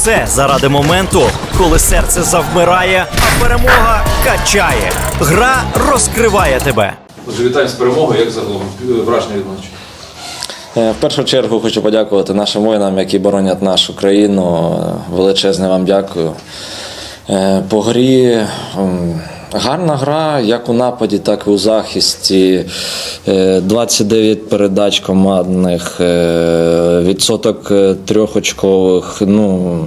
все заради моменту, коли серце завмирає, а перемога качає. Гра розкриває тебе. Отже, вітаємо з перемогою, як загалом е, враження від матчу. Е, В першу чергу хочу подякувати нашим воїнам, які боронять нашу країну. Е, Величезне вам дякую. По грі гарна гра, як у нападі, так і у захисті. Е, 29 передач командних, е, відсоток е, трьохочкових. Ну,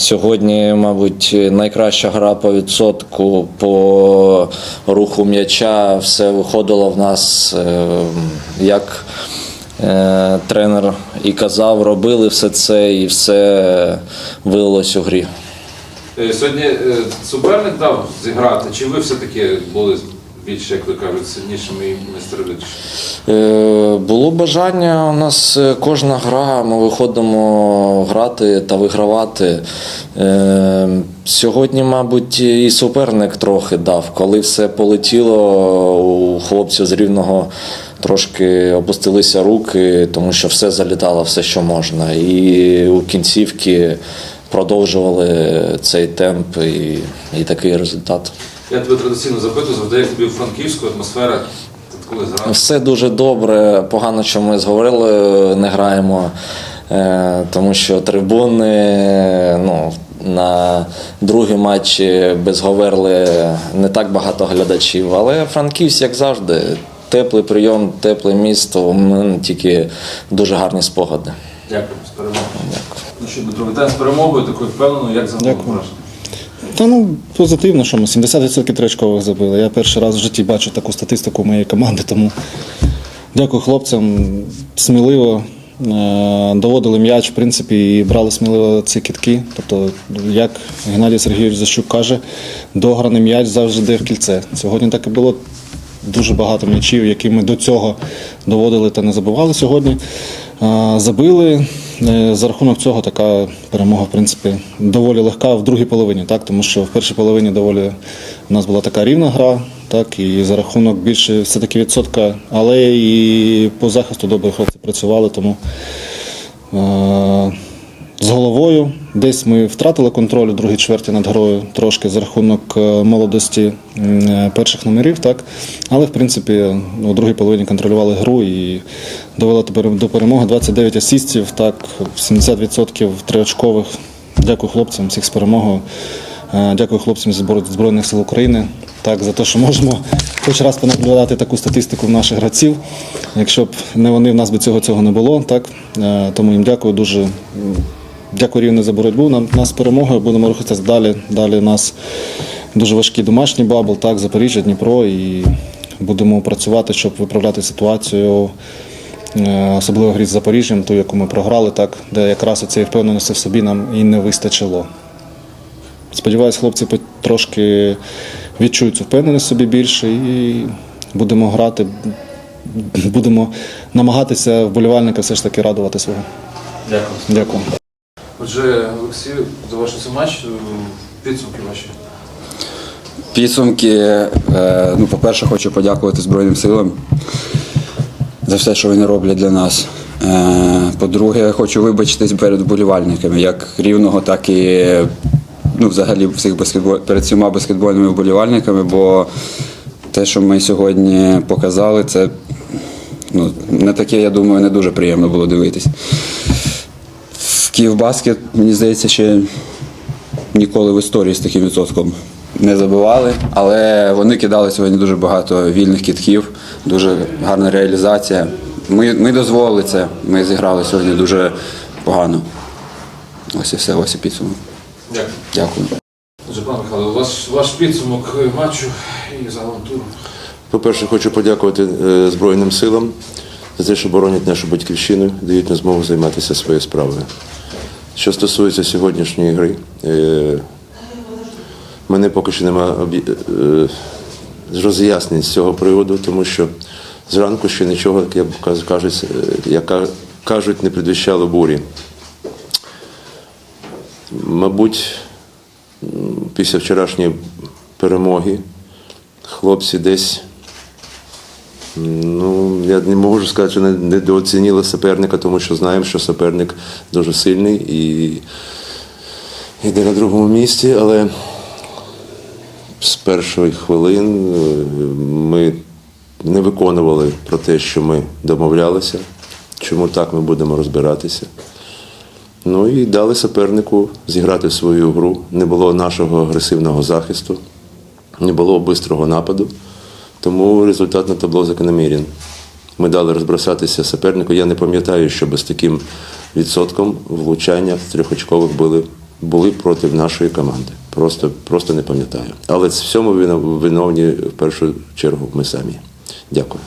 Сьогодні, мабуть, найкраща гра по відсотку, по руху м'яча. Все виходило в нас е, як е, тренер і казав, робили все це і все вилилось у грі. Е, Сьогодні е, суперник дав зіграти, чи ви все-таки були більш, як ви кажуть, сильнішими і майстерливішими? Е, Було бажання. У нас кожна гра, ми виходимо грати та вигравати. Сьогодні, мабуть, і суперник трохи дав. Коли все полетіло, у хлопців з рівного трошки опустилися руки, тому що все залітало, все, що можна. І у кінцівки продовжували цей темп і, і такий результат. Я тебе традиційно запитую, завжди як тобі у Франківську атмосфера, коли. Все дуже добре. Погано, що ми зговорили, не граємо, е, тому що трибуни ну, на другий матч без Говерли не так багато глядачів. Але Франківськ, як завжди, теплий прийом, тепле місто. У мене тільки дуже гарні спогади. Дякую з перемогою. Ну що, Дмитро, вітаємо з перемогою, такою впевненою, як загалом Дякую. враження? Та ну позитивно, що ми 70% тричкових забили. Я перший раз в житті бачу таку статистику моєї команди, тому дякую хлопцям. Сміливо е, доводили м'яч, в принципі, і брали сміливо ці кітки. Тобто, як Геннадій Сергійович Защук каже, дограний м'яч завжди йде в кільце. Сьогодні так і було. Дуже багато м'ячів, які ми до цього доводили та не забували сьогодні. Е, Забили. Е, За рахунок цього така перемога, в принципі, доволі легка в другій половині, так? тому що в першій половині доволі у нас була така рівна гра, так, і за рахунок більше все-таки відсотка, але і по захисту добре хлопці працювали, тому е, з головою. Десь ми втратили контроль у другій чверті над грою трошки за рахунок е, молодості е, перших номерів, так. Але в принципі у другій половині контролювали гру і довели до перемоги 29 асістів, так, 70% триочкових. Дякую хлопцям, всіх з перемогою. Е, Дякую хлопцям зі Зброй- Збройних сил України так, за те, що можемо хоч раз понаблюдати таку статистику в наших гравців. Якщо б не вони, в нас би цього цього не було. Так? Тому їм дякую дуже. Дякую рівне за боротьбу. Нам нас перемогою будемо рухатися далі. Далі у нас дуже важкий домашній бабл, так, Запоріжжя, Дніпро. І будемо працювати, щоб виправляти ситуацію. е, Особливо грі з Запоріжжям, ту, яку ми програли, так, де якраз цієї впевненості в собі нам і не вистачило. Сподіваюсь, хлопці трошки відчують цю впевненість собі більше і будемо грати, будемо намагатися вболівальника все ж таки радувати свого. Дякую. Дякую. Отже, Олексій, завершився матч. е, Підсумки ваші. Підсумки, е, ну, по-перше, хочу подякувати Збройним силам за все, що вони роблять для нас. Е, По-друге, хочу вибачитись перед вболівальниками, як рівного, так і ну, взагалі всіх баскетбол... перед всіма баскетбольними вболівальниками, бо те, що ми сьогодні показали, це ну, не таке, я думаю, не дуже приємно було дивитись. В Київбаскет, мені здається, ще ніколи в історії з таким відсотком не забивали, але вони кидали сьогодні дуже багато вільних кітків, дуже гарна реалізація. Ми, ми дозволили це, ми зіграли сьогодні дуже погано. Ось і все, ось і підсумок. Дякую. Дякую. Отже, пане Михайло, ваш, ваш підсумок матчу і загалом туру. По-перше, хочу подякувати е, Збройним силам за те, що боронять нашу батьківщину, дають нам змогу займатися своєю справою. Що стосується сьогоднішньої гри, е, мене поки що немає роз'яснень з цього приводу, тому що зранку ще нічого, як кажуть, е, як кажуть, не предвіщало бурі. Мабуть, після вчорашньої перемоги хлопці десь Ну, я не можу сказати, що не- недооцінили суперника, тому що знаємо, що суперник дуже сильний і йде на другому місці, але з перших хвилин е, ми не виконували про те, що ми домовлялися, чому так ми будемо розбиратися. Ну і дали супернику зіграти свою гру. Не було нашого агресивного захисту, не було бистрого нападу, тому результат на табло закономірен. Ми дали розбросатися супернику. Я не пам'ятаю, щоб з таким відсотком влучання трьохочкових були, були проти нашої команди. Просто, просто не пам'ятаю. Але в цьому виновні в першу чергу ми самі. Дякую.